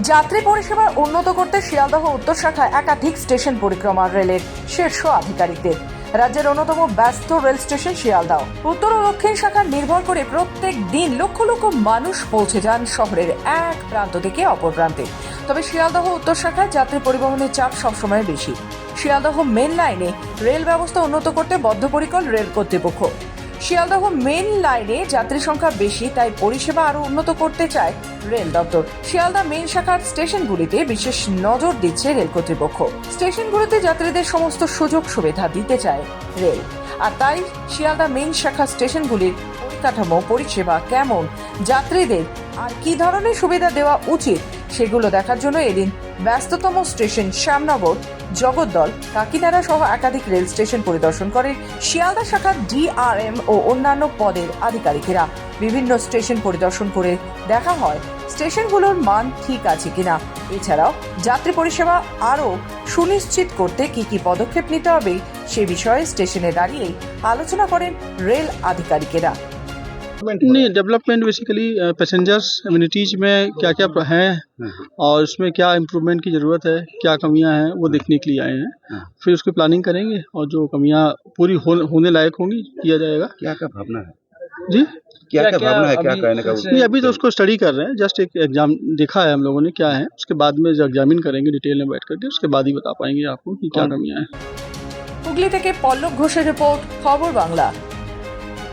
যাত্রী পরিষেবা উন্নত করতে শিয়ালদহ উত্তর শাখায় একাধিক স্টেশন পরিক্রমা রেলের শীর্ষ আধিকারিকদের। রাজ্যের অন্যতম ব্যস্ত রেল স্টেশন শিয়ালদহ। উত্তর ও দক্ষিণ শাখা নির্ভর করে প্রত্যেক দিন লক্ষ লক্ষ মানুষ পৌঁছে যান শহরের এক প্রান্ত থেকে অপর প্রান্তে। তবে শিয়ালদহ উত্তর শাখায় যাত্রী পরিবহনের চাপ সবসময় বেশি। শিয়ালদহ মেন লাইনে রেল ব্যবস্থা উন্নত করতে বদ্ধপরিকর রেল কর্তৃপক্ষ। শিয়ালদহ মেন লাইনে যাত্রী সংখ্যা বেশি, তাই পরিষেবা আরও উন্নত করতে চায় রেল দপ্তর। শিয়ালদা মেন শাখার স্টেশনগুলিতে বিশেষ নজর দিচ্ছে রেল কর্তৃপক্ষ। স্টেশনগুলিতে যাত্রীদের সমস্ত সুযোগ সুবিধা দিতে চায় রেল। আর তাই শিয়ালদা মেন শাখা স্টেশনগুলির পরিকাঠামো, পরিষেবা কেমন? যাত্রীদের আর কি ধরনের সুবিধা দেওয়া উচিত? সেগুলো দেখার জন্য এদিন ব্যস্ততম স্টেশন শ্যামনগর জগদ্দল কাকিনাড়া সহ একাধিক রেল স্টেশন পরিদর্শন করে শিয়ালদা শাখার ডিআরএম ও অন্যান্য পদের আধিকারিকেরা। বিভিন্ন স্টেশন পরিদর্শন করে দেখা হয় স্টেশনগুলোর মান ঠিক আছে কিনা। এছাড়াও যাত্রী পরিষেবা আরও সুনিশ্চিত করতে কি কি পদক্ষেপ নিতে হবে সে বিষয়ে স্টেশনে দাঁড়িয়েই আলোচনা করেন রেল আধিকারিকেরা। नहीं डेवलपमेंट बेसिकली पैसेंजर्स एम्यूनिटीज में क्या क्या हैं और उसमें क्या इम्प्रूवमेंट की ज़रूरत है क्या कमियां हैं वो देखने के लिए आए हैं फिर उसकी प्लानिंग करेंगे और जो कमियां पूरी हो, होने लायक होंगी किया जाएगा क्या क्या भावना है जी क्या क्या भावना है क्या कहने का नहीं अभी तो उसको स्टडी कर रहे हैं जस्ट एक एग्जाम देखा है हम लोगों ने क्या है उसके बाद में जो एग्जामिन करेंगे डिटेल में बैठ करके उसके बाद ही बता पाएंगे आपको कि क्या कमियां हैं হুগলি থেকে পল্লব ঘোষের রিপোর্ট খবর বাংলা